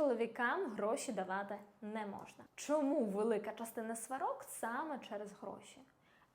чоловікам гроші давати не можна. Чому велика частина сварок саме через гроші?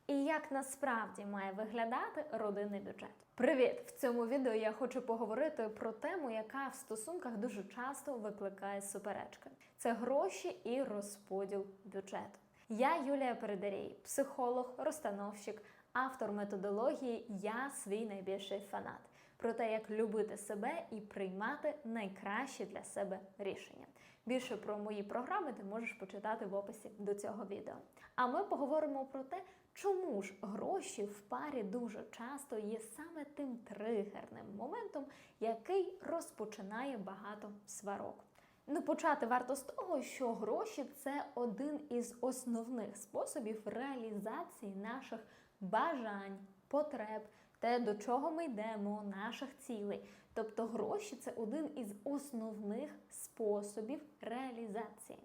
І як насправді має виглядати родинний бюджет? Привіт! В цьому відео я хочу поговорити про тему, яка в стосунках дуже часто викликає суперечки: це гроші і розподіл бюджету. Я Юлія Передарій, психолог, розстановщик, автор методології Я свій найбільший фанат. Про те, як любити себе і приймати найкращі для себе рішення. Більше про мої програми ти можеш почитати в описі до цього відео. А ми поговоримо про те, чому ж гроші в парі дуже часто є саме тим тригерним моментом, який розпочинає багато сварок. Ну, почати варто з того, що гроші це один із основних способів реалізації наших бажань, потреб, те, до чого ми йдемо, наших цілей. Тобто гроші це один із основних способів реалізації.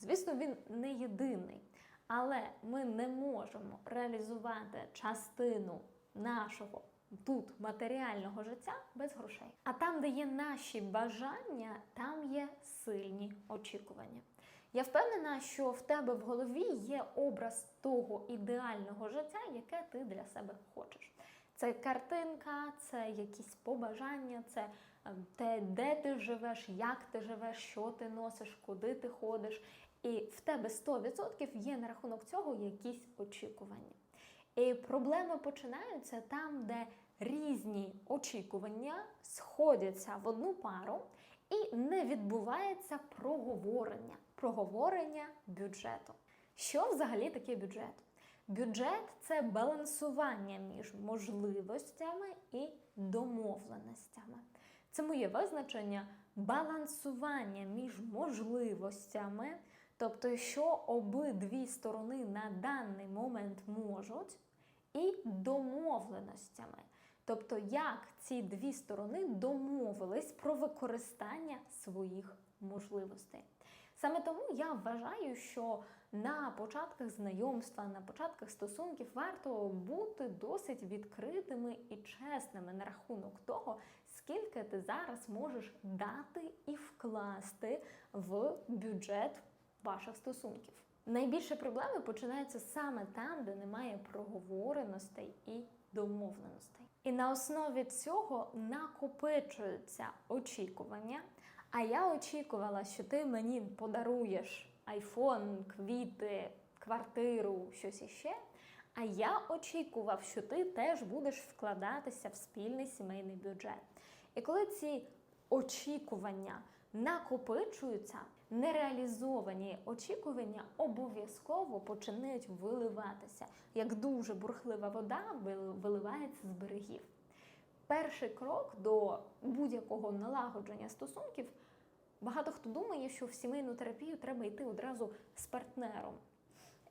Звісно, він не єдиний, але ми не можемо реалізувати частину нашого тут матеріального життя без грошей. А там, де є наші бажання, там є сильні очікування. Я впевнена, що в тебе в голові є образ того ідеального життя, яке ти для себе хочеш. Це картинка, це якісь побажання, це е, те, де ти живеш, як ти живеш, що ти носиш, куди ти ходиш. І в тебе 100% є на рахунок цього якісь очікування. І проблеми починаються там, де різні очікування сходяться в одну пару і не відбувається проговорення, проговорення бюджету. Що взагалі таке бюджет? Бюджет це балансування між можливостями і домовленостями. Це моє визначення балансування між можливостями, тобто, що обидві сторони на даний момент можуть, і домовленостями. Тобто, як ці дві сторони домовились про використання своїх можливостей. Саме тому я вважаю, що на початках знайомства, на початках стосунків варто бути досить відкритими і чесними на рахунок того, скільки ти зараз можеш дати і вкласти в бюджет ваших стосунків. Найбільше проблеми починаються саме там, де немає проговореностей і домовленостей. І на основі цього накопичуються очікування. А я очікувала, що ти мені подаруєш айфон, квіти, квартиру, щось іще. А я очікував, що ти теж будеш вкладатися в спільний сімейний бюджет. І коли ці очікування накопичуються, нереалізовані очікування обов'язково починають виливатися, як дуже бурхлива вода виливається з берегів. Перший крок до будь-якого налагодження стосунків. Багато хто думає, що в сімейну терапію треба йти одразу з партнером.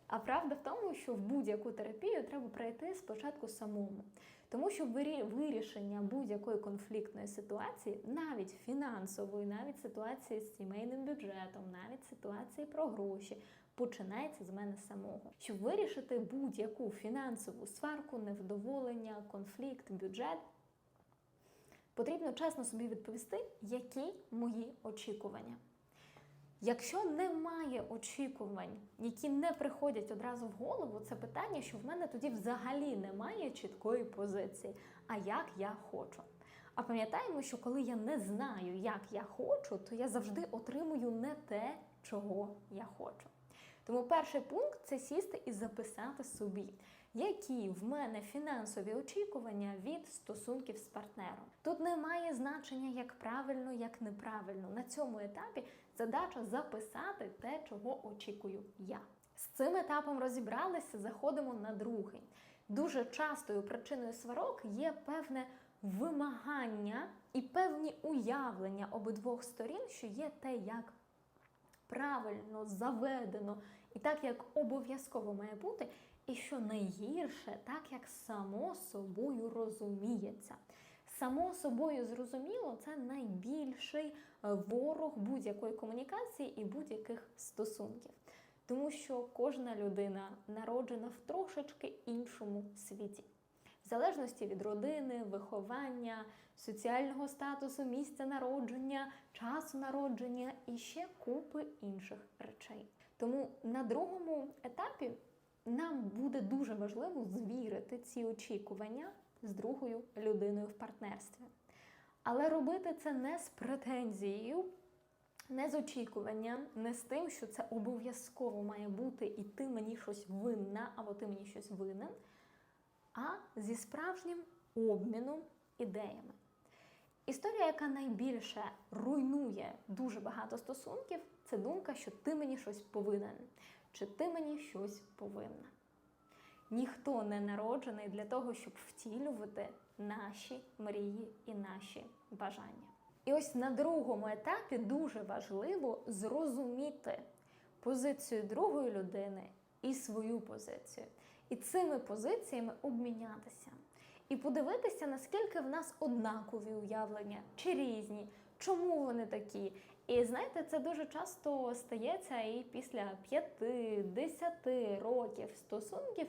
А правда в тому, що в будь-яку терапію треба пройти спочатку самому. Тому що вирішення будь-якої конфліктної ситуації, навіть фінансової, навіть ситуації з сімейним бюджетом, навіть ситуації про гроші, починається з мене самого. Щоб вирішити будь-яку фінансову сварку, невдоволення, конфлікт, бюджет. Потрібно чесно собі відповісти, які мої очікування. Якщо немає очікувань, які не приходять одразу в голову, це питання, що в мене тоді взагалі немає чіткої позиції, а як я хочу. А пам'ятаємо, що коли я не знаю, як я хочу, то я завжди отримую не те, чого я хочу. Тому перший пункт це сісти і записати собі, які в мене фінансові очікування від стосунків з партнером. Тут немає значення як правильно, як неправильно. На цьому етапі задача записати те, чого очікую я. З цим етапом розібралися, заходимо на другий. Дуже частою причиною сварок є певне вимагання і певні уявлення обидвох сторін, що є те, як правильно заведено і так, як обов'язково має бути, і що найгірше, так як само собою розуміється. Само собою зрозуміло, це найбільший ворог будь-якої комунікації і будь-яких стосунків. Тому що кожна людина народжена в трошечки іншому світі. в залежності від родини, виховання, соціального статусу, місця народження, часу народження і ще купи інших речей. Тому на другому етапі нам буде дуже важливо звірити ці очікування з другою людиною в партнерстві. Але робити це не з претензією, не з очікуванням, не з тим, що це обов'язково має бути, і ти мені щось винна, або ти мені щось винен, а зі справжнім обміном ідеями. Історія, яка найбільше руйнує дуже багато стосунків, це думка, що ти мені щось повинен, чи ти мені щось повинна. Ніхто не народжений для того, щоб втілювати наші мрії і наші бажання. І ось на другому етапі дуже важливо зрозуміти позицію другої людини і свою позицію. І цими позиціями обмінятися. І подивитися, наскільки в нас однакові уявлення чи різні, чому вони такі. І знаєте, це дуже часто стається і після 5-10 років стосунків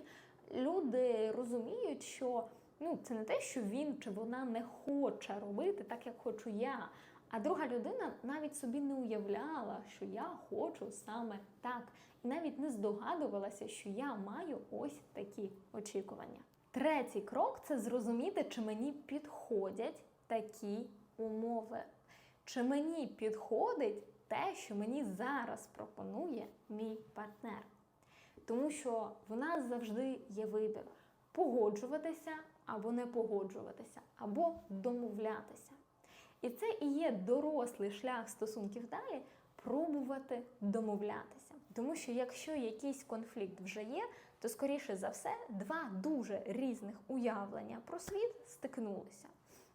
люди розуміють, що ну, це не те, що він чи вона не хоче робити так, як хочу я. А друга людина навіть собі не уявляла, що я хочу саме так, і навіть не здогадувалася, що я маю ось такі очікування. Третій крок це зрозуміти, чи мені підходять такі умови, чи мені підходить те, що мені зараз пропонує мій партнер. Тому що в нас завжди є вибір погоджуватися або не погоджуватися, або домовлятися. І це і є дорослий шлях стосунків далі пробувати домовлятися. Тому що якщо якийсь конфлікт вже є, то скоріше за все два дуже різних уявлення про світ стикнулися.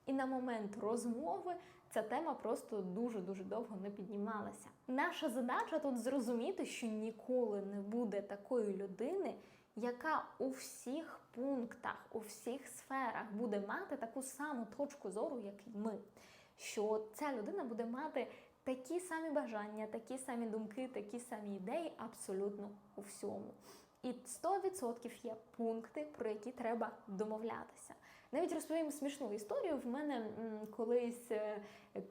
І на момент розмови ця тема просто дуже-дуже довго не піднімалася. Наша задача тут зрозуміти, що ніколи не буде такої людини, яка у всіх пунктах, у всіх сферах буде мати таку саму точку зору, як і ми. Що ця людина буде мати такі самі бажання, такі самі думки, такі самі ідеї абсолютно у всьому. І 100% є пункти, про які треба домовлятися. Навіть розповім смішну історію. В мене колись е,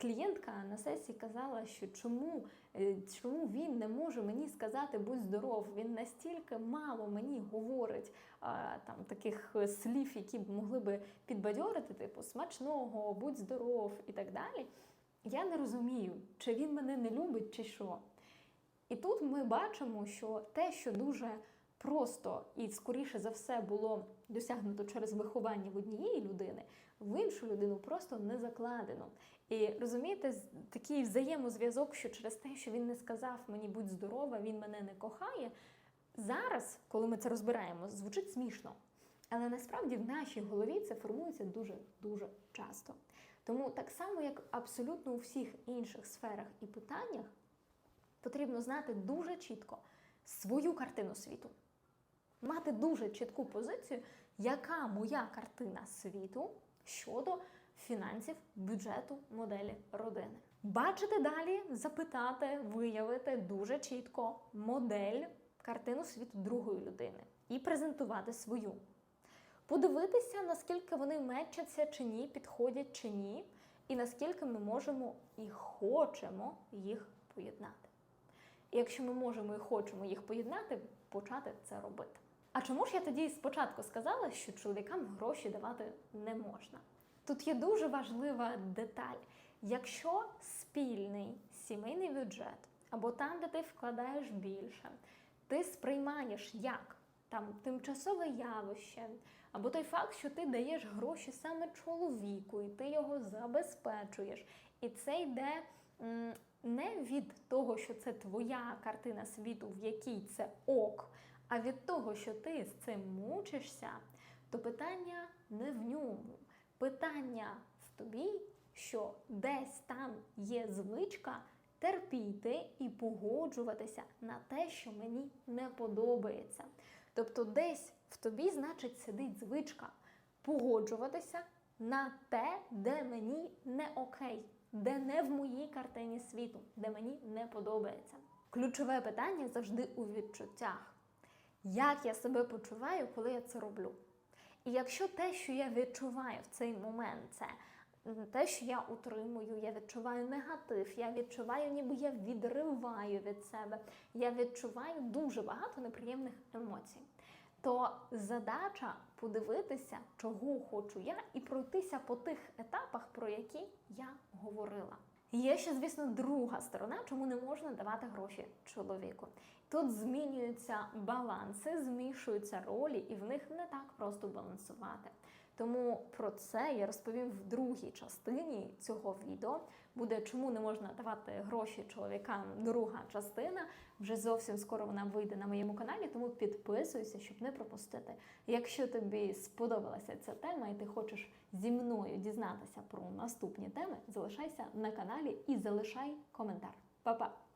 клієнтка на сесії казала, що чому, е, чому він не може мені сказати будь здоров. Він настільки мало мені говорить там таких е, слів, які б могли би підбадьорити, типу смачного, будь здоров і так далі. Я не розумію, чи він мене не любить, чи що. І тут ми бачимо, що те, що дуже просто і скоріше за все було досягнуто через виховання в однієї людини, в іншу людину просто не закладено. І розумієте, такий взаємозв'язок, що через те, що він не сказав мені будь здорова, він мене не кохає. Зараз, коли ми це розбираємо, звучить смішно. Але насправді в нашій голові це формується дуже дуже часто. Тому так само, як абсолютно у всіх інших сферах і питаннях, потрібно знати дуже чітко свою картину світу, мати дуже чітку позицію, яка моя картина світу щодо фінансів, бюджету, моделі родини. Бачити далі, запитати, виявити дуже чітко модель, картину світу другої людини і презентувати свою. Подивитися, наскільки вони мечаться чи ні, підходять чи ні, і наскільки ми можемо і хочемо їх поєднати. І якщо ми можемо і хочемо їх поєднати, почати це робити. А чому ж я тоді спочатку сказала, що чоловікам гроші давати не можна? Тут є дуже важлива деталь. Якщо спільний сімейний бюджет або там, де ти вкладаєш більше, ти сприймаєш як там тимчасове явище, або той факт, що ти даєш гроші саме чоловіку, і ти його забезпечуєш. І це йде не від того, що це твоя картина світу, в якій це ок, а від того, що ти з цим мучишся, то питання не в ньому. Питання в тобі, що десь там є звичка терпіти і погоджуватися на те, що мені не подобається. Тобто, десь в тобі, значить, сидить звичка погоджуватися на те, де мені не окей, де не в моїй картині світу, де мені не подобається. Ключове питання завжди у відчуттях. Як я себе почуваю, коли я це роблю? І якщо те, що я відчуваю в цей момент, це те, що я утримую, я відчуваю негатив, я відчуваю, ніби я відриваю від себе, я відчуваю дуже багато неприємних емоцій. То задача подивитися, чого хочу я, і пройтися по тих етапах, про які я говорила. Є ще, звісно, друга сторона, чому не можна давати гроші чоловіку. Тут змінюються баланси, змішуються ролі, і в них не так просто балансувати. Тому про це я розповім в другій частині цього відео. Буде чому не можна давати гроші чоловікам. Друга частина. Вже зовсім скоро вона вийде на моєму каналі, тому підписуйся, щоб не пропустити. Якщо тобі сподобалася ця тема і ти хочеш зі мною дізнатися про наступні теми, залишайся на каналі і залишай коментар. Па-па!